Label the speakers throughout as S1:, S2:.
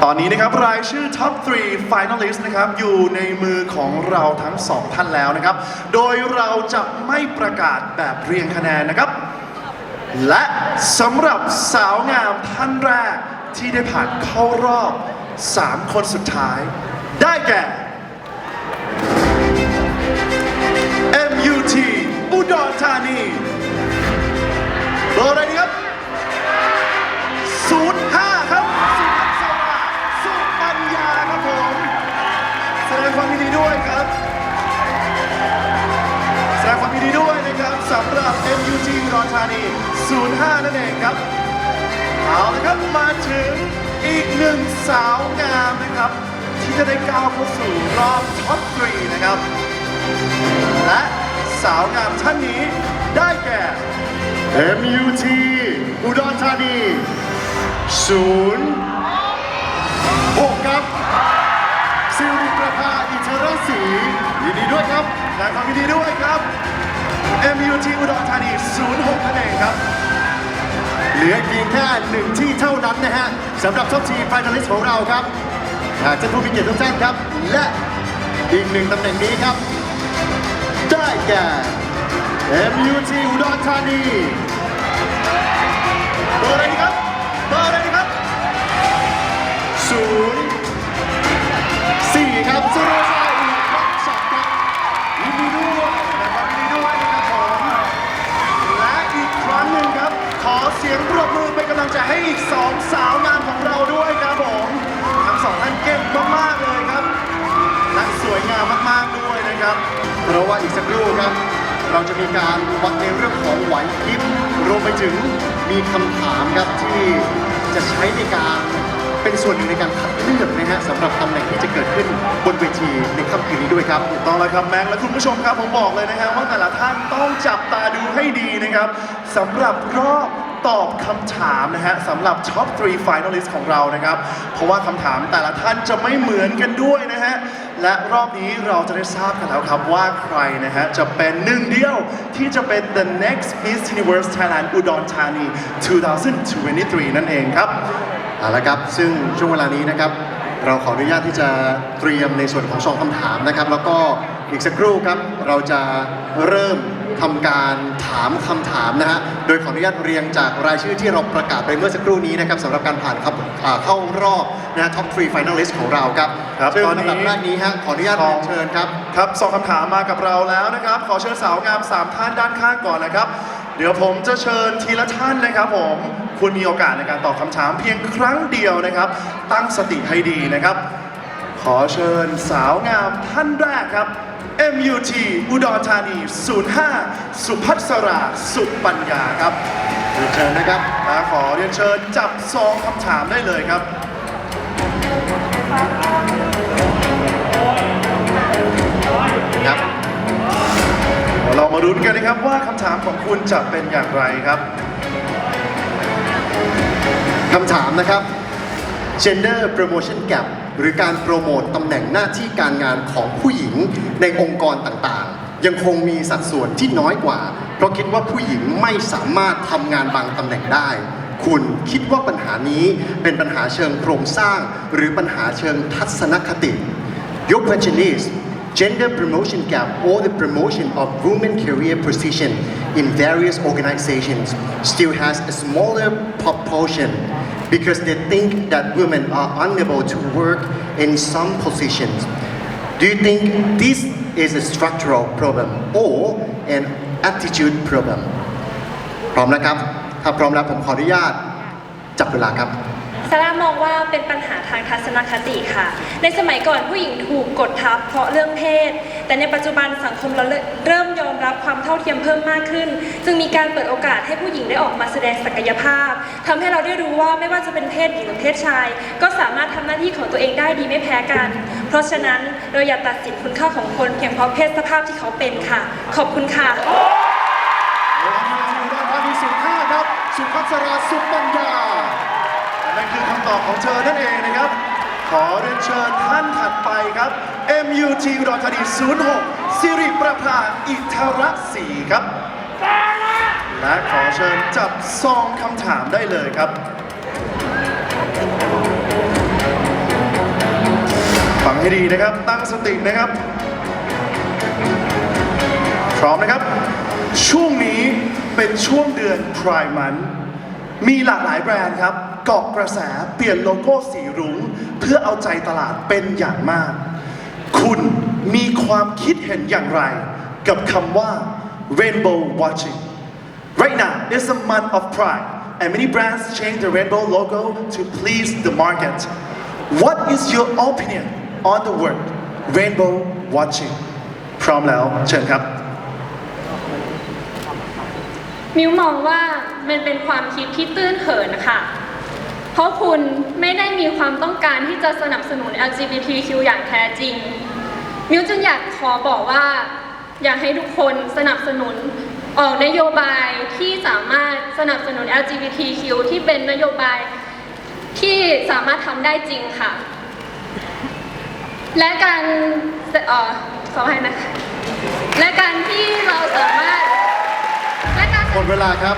S1: ตอนนี้นะครับรายชื่อ Top 3 Finalist นะครับอยู่ในมือของเราทั้งสองท่านแล้วนะครับ โดยเราจะไม่ประกาศแบบเรียงคะแนนนะครับ และสำหรับสาวงามท่านแรกที่ได้ผ่านเข้ารอบ 3 คนสุดท้าย ได้แก่ MUT อุดรธานีเบอร์อะไรดีครับ05 สำหรับ MUT อุดรธานี 05 นั่นเองครับ เอาละครับมาถึงอีกหนึ่งสาวงามนะครับ ที่จะได้ก้าวเข้าสู่รอบท็อป3นะครับ และสาวงามท่านนี้ได้แก่
S2: MUT อุดรธานีศูนย์หกครับซิริประภาอิทรศรียินดีด้วยครับ
S1: แสดงความยินดีด้วยครับ MUT อุดรธานี 06 นั่นเองครับ
S2: เหลือเพียงแค่หนึ่งที่เท่านั้นนะฮะสำหรับท็อปทีมไฟนอลิสของเราครับหากท่านผู้มีเกียรติทุกท่านครับ และอีกหนึ่งตำแหน่งนี้ครับ ได้แก่ MUT อุดรธานี
S1: เบอร์อะไรดีครับเบอร์อะไรดีครับ
S2: ศูนย์ ว่าอีกสักครู่ครับ เราจะมีการวัดในเรื่องของไหวพริบรวมไปถึงมีคำถามครับที่จะใช้ในการเป็นส่วนหนึ่งในการคัดเลือกนะฮะสำหรับตำแหน่งที่จะเกิดขึ้นบนเวทีในค่ำคืนนี้ด้วยครับ
S1: ถูกต้องแล้วครับแม็กซ์และคุณผู้ชมครับผมบอกเลยนะฮะว่าแต่ละท่านต้องจับตาดูให้ดีนะครับสำหรับรอบ ตอบคำถามนะฮะสำหรับ Top 3 Finalist ของเรานะครับ เพราะว่าคำถามแต่ละท่านจะไม่เหมือนกันด้วยนะฮะ และรอบนี้เราจะได้ทราบกันแล้วครับว่าใครนะฮะ จะเป็นหนึ่งเดียวที่จะเป็น the next Miss Universe Thailand อุดรธานี 2023 นั่นเองครับ
S2: เอาละครับ ซึ่งช่วงเวลานี้นะครับ เราขออนุญาตที่จะเตรียมในส่วนของซองคำถามนะครับ แล้วก็อีกสักครู่ครับ เราจะเริ่ม ทำการถามคำถามนะฮะ โดยขออนุญาตเรียงจากรายชื่อที่เราประกาศไปเมื่อสักครู่นี้นะครับสำหรับการผ่านครับอ่าเข้ารอบนะท็อป3 finalist ของเราครับ
S1: ครับ
S2: ซึ่ง
S1: ตอนนี้
S2: ลำดับแรกนี้ฮะขออนุญาตเรียนเชิญครับ
S1: ครับสองคำถามมากับเราแล้วนะครับ ขอเชิญสาวงาม3ท่านด้านข้างก่อนนะครับ เดี๋ยวผมจะเชิญทีละท่านนะครับผมคุณมีโอกาสในการตอบคำถามเพียงครั้งเดียวนะครับ ตั้งสติให้ดีนะครับ ขอเชิญสาวงามท่านแรกครับ MUT อุดรธานี 05 สุพัสราสุปัญญาครับ
S2: เรียนเชิญนะครับ
S1: และขอเรียนเชิญจับซองคำถามได้เลยครับ
S2: ครับ
S1: เรามาลุ้นกันนะครับว่าคำถามของคุณจะเป็นอย่างไรครับ
S2: คำถามนะครับ gender promotion gap หรือการโปรโมตตำแหน่งหน้าที่การงานของผู้หญิงในองค์กรต่างๆ ยังคงมีสัดส่วนที่น้อยกว่า เพราะคิดว่าผู้หญิงไม่สามารถทำงานบางตำแหน่งได้ คุณคิดว่าปัญหานี้เป็นปัญหาเชิงโครงสร้าง หรือปัญหาเชิงทัศนคติ Your question is gender promotion gap or the promotion of women career position in various organizations still has a smaller proportion because they think that women are unable to work in some positions. Do you think this is a structural problem or an attitude problem? พร้อมนะครับ ถ้าพร้อมแล้วผมขออนุญาตจับเวลาครับ
S3: ซาร่ามองว่าเป็นปัญหาทางทัศนคติค่ะ ในสมัยก่อนผู้หญิงถูกกดทับเพราะเรื่องเพศ แต่ในปัจจุบันสังคมเราเริ่มยอมรับความเท่าเทียมเพิ่มมากขึ้น จึงมีการเปิดโอกาสให้ผู้หญิงได้ออกมาแสดงศักยภาพทำให้เราได้รู้ว่าไม่ว่าจะเป็นเพศหญิงหรือเพศชาย ก็สามารถทำหน้าที่ของตัวเองได้ดีไม่แพ้กัน เพราะฉะนั้นเราอย่าตัดสินคุณค่าของคนเพียงเพราะเพศสภาพที่เขาเป็นค่ะ ขอบคุณค่ะ
S2: ทีมด้านที่สุดห้าครับ สุภัสราสุปัญญา
S1: นั่นคือคำตอบของเธอนั่นเองนะครับ ขอเรียนเชิญท่านถัดไปครับ MUT อุดรธานี06สิริประภาอิทรศรีครับ และขอเชิญจับซองคำถามได้เลยครับ ฟังให้ดีนะครับ ตั้งสตินะครับ พร้อมนะครับ ช่วงนี้เป็นช่วงเดือน Prime Month มี มีหลากหลายแบรนด์ครับเกาะกระแสเปลี่ยนโลโก้สีรุ้งเพื่อเอาใจตลาดเป็นอย่างมาก คุณมีความคิดเห็นอย่างไร กับคำว่า rainbow watching Right now is a month of pride and many brands change the rainbow logo to please the market What is your opinion on the word rainbow watching พร้อมแล้วเชิญครับ
S3: มิวมองว่ามันเป็นความคิดที่ตื้นเขินนะคะเพราะคุณไม่ได้มีความต้องการที่จะสนับสนุน LGBTQ อย่างแท้จริง มิวจึงอยากขอบอกว่า อยากให้ทุกคนสนับสนุนออกนโยบายที่สามารถสนับสนุน LGBTQ ที่เป็นนโยบายที่สามารถทำได้จริงค่ะ และการเออขอให้นะคะและการที่
S2: ดเวลาครับ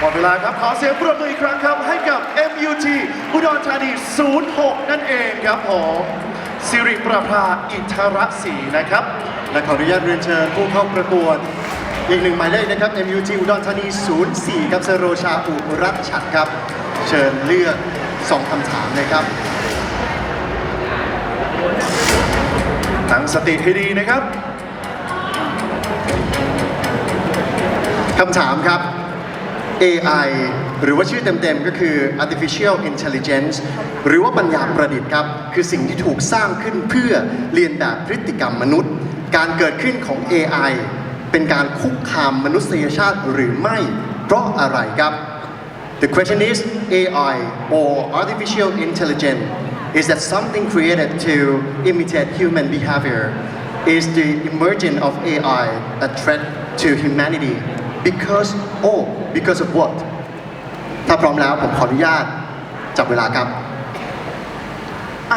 S1: หมดเวลาครับ ขอเสียงปรบมืออีกครั้งครับ ให้กับ MUT อุดรธานี 06 นั่นเองครับผมสิริประภาอิทรศรีนะครับ
S2: และขออนุญาตเรียนเชิญผู้เข้าประกวด อีกหนึ่งหมายเลขนะครับ MUT อุดรธานี 04ครับเซโรชาอุรัชชัดครับ เชิญเลือกสองคำถามเลยครับ
S1: ตั้งสติให้ดีนะครับ
S2: คำถามครับ AI หรือว่าชื่อเต็มๆ ก็คือ artificial intelligence หรือว่าปัญญาประดิษฐ์ครับ คือสิ่งที่ถูกสร้างขึ้นเพื่อเรียนแบบพฤติกรรมมนุษย์ การเกิดขึ้นของ AI เป็นการคุกคามมนุษยชาติหรือไม่ เพราะอะไรครับ The question is AI or artificial intelligence is that something created to imitate human behavior is the emergence of AI a threat to humanity because oh because of what ถ้าพร้อมแล้วผมขออนุญาตจับเวลาครับ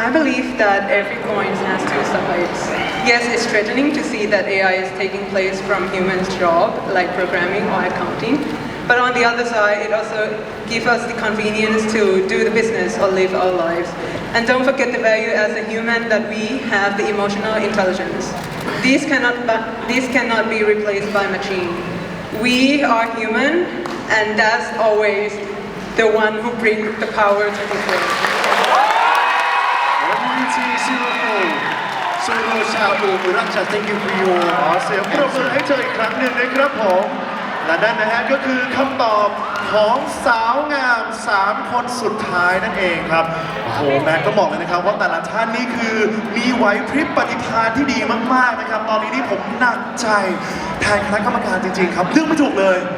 S4: I believe that every coin has two sides. Yes, it's threatening to see that AI is taking place from humans' job, like programming or accounting. But on the other side, it also gives us the convenience to do the business or live our lives. And don't forget the value as a human that we have the emotional intelligence. These cannot, bu- these cannot be replaced by machine. We are human, and that's always the one who brings the power to control.
S1: MUT 04
S2: เซโรชาอุรัชชัด thank you for your
S1: ขอเสียงปรบมือให้เธออีกครั้งหนึ่งนะครับผม และนั่นนะฮะก็คือคำตอบของสาวงาม 3 คนสุดท้ายนั่นเองครับโอ้โหแม็กก็บอกเลยนะครับว่าแต่ละท่านนี่คือมีไหวพริบปฏิภาณที่ดีมากๆนะครับ ตอนนี้นี่ผมหนักใจแทนคณะกรรมการจริงๆครับเรื่องไม่ถูกเลย